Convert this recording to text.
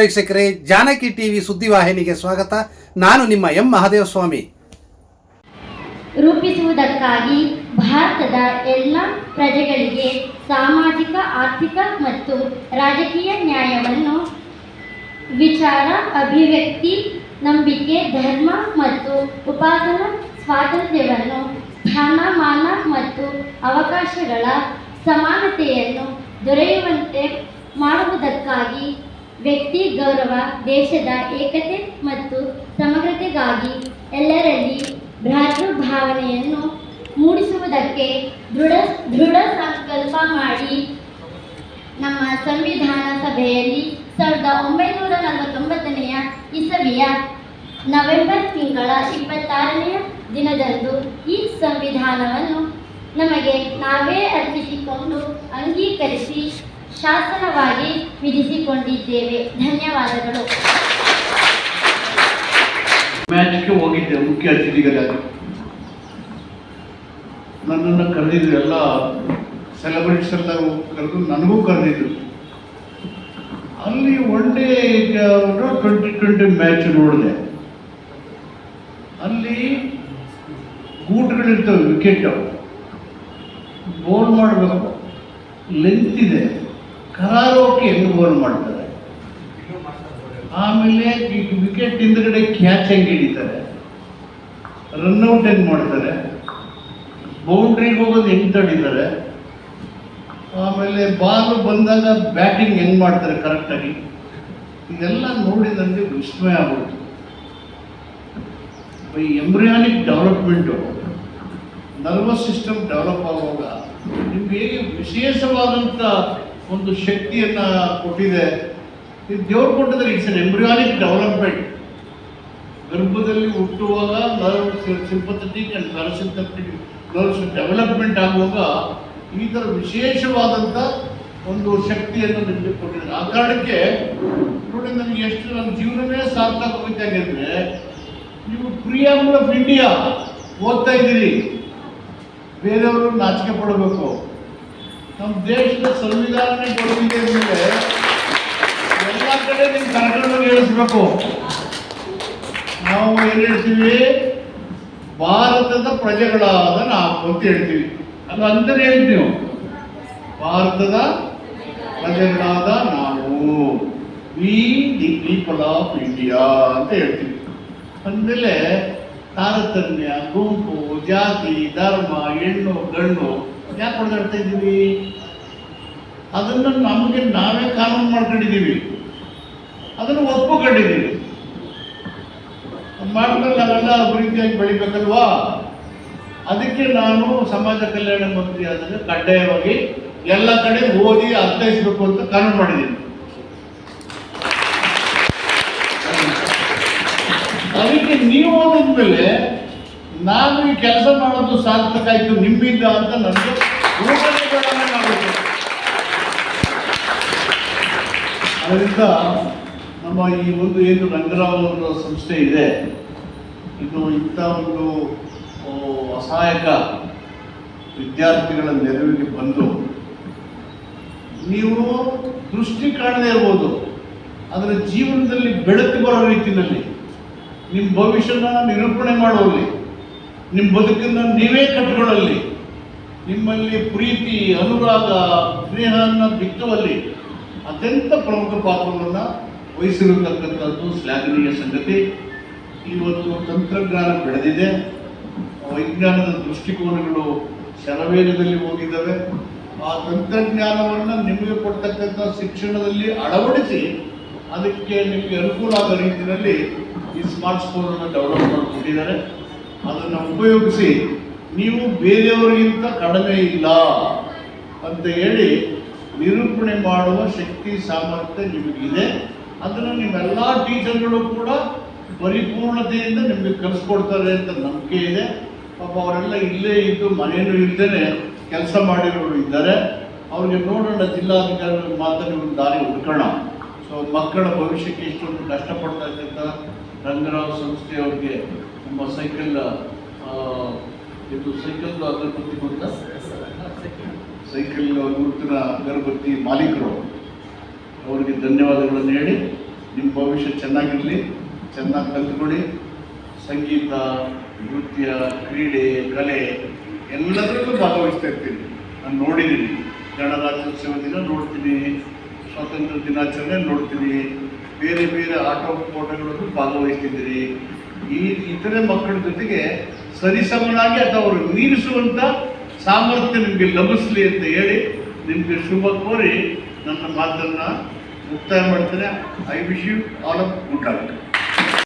ವೀಕ್ಷಕರೇ, ಜಾನಕಿ ಟಿವಿ ಸುದ್ದಿವಾಹಿನಿಗೆ ಸ್ವಾಗತ. ನಾನು ನಿಮ್ಮ ಎಂ ಮಹಾದೇವಸ್ವಾಮಿ. ರೂಪಿಸುವುದಕ್ಕಾಗಿ ಭಾರತದ ಎಲ್ಲ ಪ್ರಜೆಗಳಿಗೆ ಸಾಮಾಜಿಕ, ಆರ್ಥಿಕ ಮತ್ತು ರಾಜಕೀಯ ನ್ಯಾಯವನ್ನು ವಿಚಾರ, ಅಭಿವ್ಯಕ್ತಿ, ನಂಬಿಕೆ, ಧರ್ಮ ಮತ್ತು ಉಪಾಸನಾ ಸ್ವಾತಂತ್ರ್ಯವನ್ನು ಸ್ಥಾನಮಾನ ಮತ್ತು ಅವಕಾಶಗಳ ಸಮಾನತೆಯನ್ನು ದೊರೆಯುವಂತೆ ಮಾಡುವುದಕ್ಕಾಗಿ ವ್ಯಕ್ತಿ ಗೌರವ, ದೇಶದ ಏಕತೆ ಮತ್ತು ಸಮಗ್ರತೆಗಾಗಿ ಎಲ್ಲರಲ್ಲಿ ಭ್ರಾತೃಭಾವನೆಯನ್ನು ಮೂಡಿಸುವುದಕ್ಕೆ ದೃಢ ದೃಢ ಸಂಕಲ್ಪ ಮಾಡಿ. ನಮ್ಮ ಸಂವಿಧಾನ ಸಭೆಯಲ್ಲಿ ಸಾವಿರದ ಒಂಬೈನೂರ ನಲವತ್ತೊಂಬತ್ತನೆಯ ಇಸವಿಯ ನವೆಂಬರ್ ತಿಂಗಳ ಇಪ್ಪತ್ತಾರನೆಯ ದಿನದಂದು ಈ ಸಂವಿಧಾನವನ್ನು ನಮಗೆ ನಾವೇ ಅರ್ಪಿಸಿಕೊಂಡು ಅಂಗೀಕರಿಸಿ ಶಾಸನವಾಗಿ ವಿಧಿಸಿಕೊಂಡಿದ್ದೇವೆ. ಧನ್ಯವಾದಗಳು. ಮ್ಯಾಚ್ಗೆ ಹೋಗಿದ್ದೆ, ಮುಖ್ಯ ಅತಿಥಿಗಳಾಗಿ ನನ್ನನ್ನು ಕರೆದಿದ್ರು, ಎಲ್ಲ ಸೆಲೆಬ್ರಿಟೀಸ್ ಎಲ್ಲ ಕರೆದು ನನಗೂ ಕರೆದಿದ್ರು. ಅಲ್ಲಿ one day twenty twenty match ನೋಡಿದೆ. ಅಲ್ಲಿ ಗೂಟ್ಗಳಿರ್ತವೆ ವಿಕೆಟ್ ಬೋಲ್ ಮಾಡಬೇಕು. ಲೆಂತ್ ಇದೆ. ಕರಾರೋಕೆ ಬೋಲ್ ಮಾಡ್ತಾರೆ. ಆಮೇಲೆ ವಿಕೆಟ್ ಹಿಂದ್ಗಡೆ ಕ್ಯಾಚ್ ಹೆಂಗೆ ಹಿಡಿತಾರೆ. ರನ್ಔಟ್ ಹೆಂಗೆ ಮಾಡ್ತಾರೆ. ಬೌಂಡ್ರಿಗೆ ಹೋಗೋದು ಹೆಂಗೆ ತಡೀತಾರೆ? ಆಮೇಲೆ ಬಾಲ್ ಬಂದಾಗ ಬ್ಯಾಟಿಂಗ್ ಹೆಂಗೆ ಮಾಡ್ತಾರೆ ಕರೆಕ್ಟಾಗಿ ಇದೆಲ್ಲ ನೋಡಿ ನನಗೆ ವಿಸ್ಮಯ ಆಗೋದು. ಈ embryonic development nervous system develop ಆಗುವಾಗ ನಿಮ್ಗೆ ವಿಶೇಷವಾದಂಥ ಒಂದು ಶಕ್ತಿಯನ್ನು ಕೊಟ್ಟಿದೆ. ಇದು ದೇವ್ರು ಕೊಟ್ಟಿದ್ರೆ ಇಟ್ಸ್ ಅನ್ ಎಂಬ್ರಿಯಾನಿಕ್ ಡೆವಲಪ್ಮೆಂಟ್ ಗರ್ಭದಲ್ಲಿ ಹುಟ್ಟುವಾಗ nerve sympathetic and parasympathetic nerves development ಆಗುವಾಗ ಈ ಥರ ವಿಶೇಷವಾದಂಥ ಒಂದು ಶಕ್ತಿಯನ್ನು ನಿಮಗೆ ಕೊಟ್ಟಿದ್ದಾರೆ. ಆ ಕಾರಣಕ್ಕೆ ನೋಡಿ ನನಗೆ ಎಷ್ಟು ನನ್ನ ಜೀವನವೇ ಸಾರ್ಥಕ ಹೋಗಿದ್ದಂಗೆ ಅಂದರೆ, ನೀವು ಪ್ರಿಯಾಂಬಲ್ ಆಫ್ ಇಂಡಿಯಾ ಓದ್ತಾ ಇದ್ದೀರಿ. ಬೇರೆಯವರು ನಾಚಿಕೆ ಪಡಬೇಕು. ನಮ್ಮ ದೇಶದ ಸಂವಿಧಾನ ಕೊಡಲಿದೆ ಮೇಲೆ ಎಲ್ಲ ಕಡೆ ನಿಮ್ಮ ಕನ್ನಡವನ್ನು ಹೇಳಿಸ್ಬೇಕು. ನಾವು ಏನು ಹೇಳ್ತೀವಿ? ಭಾರತದ ಪ್ರಜೆಗಳಾದ ನಾವು ಅಂತ ಹೇಳ್ತೀವಿ. ಅದು ಅಂದರೆ ಹೇಳ್ತೀವಿ ಭಾರತದ ಪ್ರಜೆಗಳಾದ ನಾವು. We the people of India ಅಂತ ಹೇಳ್ತೀವಿ. ಅಂದಮೇಲೆ ತಾರತಮ್ಯ, ಗುಂಪು, ಜಾತಿ, ಧರ್ಮ, ಹೆಣ್ಣು, ಗಂಡು ಯಾಕೆ ಹೊಡೆದಾಡ್ತಾ ಇದ್ದೀವಿ ಅದನ್ನು ನಮಗೆ ನಾವೇ ಕಾನೂನು ಮಾಡ್ಕೊಂಡಿದ್ದೀವಿ. ಅದನ್ನು ಒಪ್ಪಿಕೊಂಡಿದ್ದೀವಿ. ಮಾಡ್ಕೊಂಡು ನಾವೆಲ್ಲ ಅಭಿವೃದ್ಧಿಯಾಗಿ ಬೆಳಿಬೇಕಲ್ವಾ? ಅದಕ್ಕೆ ನಾನು ಸಮಾಜ ಕಲ್ಯಾಣ ಮಂತ್ರಿ ಆದಾಗ ಕಡ್ಡಾಯವಾಗಿ ಎಲ್ಲ ಕಡೆ ಓದಿ ಅರ್ಥೈಸಬೇಕು ಅಂತ ಕಾನೂನು ಮಾಡಿದ್ದೀನಿ. ಅದಕ್ಕೆ ನೀವು ಓದಿದ್ಮೇಲೆ ನಾನು ಈ ಕೆಲಸ ಮಾಡೋದು ಸಾರ್ಥಕ ಆಯ್ತು ನಿಮ್ಮಿಂದ ಅಂತ ನನಗೆ ಅದರಿಂದ ನಮ್ಮ ಈ ಒಂದು ಏನು ರಂಗರಾವ್ ಅವರ ಸಂಸ್ಥೆ ಇದೆ ಇದು ಇಂಥ ಒಂದು ಅಸಹಾಯಕ ವಿದ್ಯಾರ್ಥಿಗಳ ನೆರವಿಗೆ ಬಂದು ನೀವು ದೃಷ್ಟಿ ಕಾಣದೇ ಇರ್ಬೋದು ಅದರ ಜೀವನದಲ್ಲಿ ಬೆಳಕು ಬರೋ ರೀತಿಯಲ್ಲಿ ನಿಮ್ಮ ಭವಿಷ್ಯನ ನಿರೂಪಣೆ ಮಾಡುವಲ್ಲಿ ನಿಮ್ಮ ಬದುಕನ್ನು ನೀವೇ ಕಟ್ಟಿಕೊಳ್ಳಲಿ ನಿಮ್ಮಲ್ಲಿ ಪ್ರೀತಿ, ಅನುರಾಗ, ಸ್ನೇಹವನ್ನು ಬಿತ್ತುವಲ್ಲಿ ಅತ್ಯಂತ ಪ್ರಮುಖ ಪಾತ್ರವನ್ನು ವಹಿಸಿರತಕ್ಕಂಥದ್ದು ಶ್ಲಾಘನೀಯ ಸಂಗತಿ. ಇವತ್ತು ತಂತ್ರಜ್ಞಾನ ಬೆಳೆದಿದೆ. ವೈಜ್ಞಾನದ ದೃಷ್ಟಿಕೋನಗಳು ಶರವೇಗದಲ್ಲಿ ಹೋಗಿದ್ದಾವೆ. ಆ ತಂತ್ರಜ್ಞಾನವನ್ನು ನಿಮಗೆ ಕೊಡ್ತಕ್ಕಂಥ ಶಿಕ್ಷಣದಲ್ಲಿ ಅಳವಡಿಸಿ ಅದಕ್ಕೆ ನಿಮಗೆ ಅನುಕೂಲ ಆದ ರೀತಿಯಲ್ಲಿ ಈ ಸ್ಮಾರ್ಟ್ ಫೋನನ್ನು ಡೆವಲಪ್ ಮಾಡಿಕೊಟ್ಟಿದ್ದಾರೆ ಅದನ್ನು ಉಪಯೋಗಿಸಿ ನೀವು ಬೇರೆಯವರಿಗಿಂತ ಕಡಿಮೆ ಇಲ್ಲ ಅಂತ ಹೇಳಿ ನಿರೂಪಣೆ ಮಾಡುವ ಶಕ್ತಿ, ಸಾಮರ್ಥ್ಯ ನಿಮಗಿದೆ. ಅದನ್ನು ನಿಮ್ಮೆಲ್ಲ ಟೀಚರ್ಗಳು ಕೂಡ ಪರಿಪೂರ್ಣತೆಯಿಂದ ನಿಮಗೆ ಕಲಿಸ್ಕೊಡ್ತಾರೆ ಅಂತ ನಂಬಿಕೆ ಇದೆ. ಪಾಪ ಅವರೆಲ್ಲ ಇಲ್ಲೇ ಇದ್ದು ಮನೆಯೂ ಇಲ್ಲದೇ ಕೆಲಸ ಮಾಡಿರೋರು ಇದ್ದಾರೆ. ಅವ್ರಿಗೆ ನೋಡೋಣ ಜಿಲ್ಲಾಧಿಕಾರಿಗಳ ಮಾತನ್ನು ಒಂದು ದಾರಿ ಹುಡ್ಕೋಣ. ಸೊ ಮಕ್ಕಳ ಭವಿಷ್ಯಕ್ಕೆ ಇಷ್ಟೊಂದು ಕಷ್ಟಪಡ್ತಾ ಇದ್ದಂಥ ರಂಗರಾವ್ ಸಂಸ್ಥೆಯವ್ರಿಗೆ ನಮ್ಮ ಸೈಕಲ್ ಇದು ಸೈಕಲ್ ಅಗರಬತ್ತಿ ಅಂತ ಸೈಕಲ್ ಗುರುತಿನ ಅಗರಬತ್ತಿ ಮಾಲೀಕರು. ಅವರಿಗೆ ಧನ್ಯವಾದಗಳನ್ನು ಹೇಳಿ, ನಿಮ್ಮ ಭವಿಷ್ಯ ಚೆನ್ನಾಗಿರಲಿ, ಚೆನ್ನಾಗಿ ಕಲ್ತ್ಕೊಳ್ಳಿ. ಸಂಗೀತ, ನೃತ್ಯ, ಕ್ರೀಡೆ, ಕಲೆ, ಎಲ್ಲದರಲ್ಲೂ ಭಾಗವಹಿಸ್ತಾ ಇರ್ತೀನಿ. ನಾನು ನೋಡಿದ್ದೀನಿ. ಗಣರಾಜ್ಯೋತ್ಸವ ದಿನ ನೋಡ್ತೀನಿ. ಸ್ವಾತಂತ್ರ್ಯ ದಿನಾಚರಣೆ ನೋಡ್ತೀನಿ. ಬೇರೆ ಬೇರೆ ಆಟೋ ಓಟಗಳಲ್ಲೂ ಭಾಗವಹಿಸ್ತಿದ್ದೀರಿ ಈ ಇತರೆ ಮಕ್ಕಳ ಜೊತೆಗೆ ಸರಿಸಮನಾಗಿ ಅಥವಾ ಅವರು ಮೀರಿಸುವಂಥ ಸಾಮರ್ಥ್ಯ ನಿಮಗೆ ಲಭಿಸಲಿ ಅಂತ ಹೇಳಿ ನಿಮಗೆ ಶುಭ ಕೋರಿ ನನ್ನ ಮಾತನ್ನು ಮುಕ್ತಾಯ ಮಾಡ್ತೇನೆ. I wish you all of good luck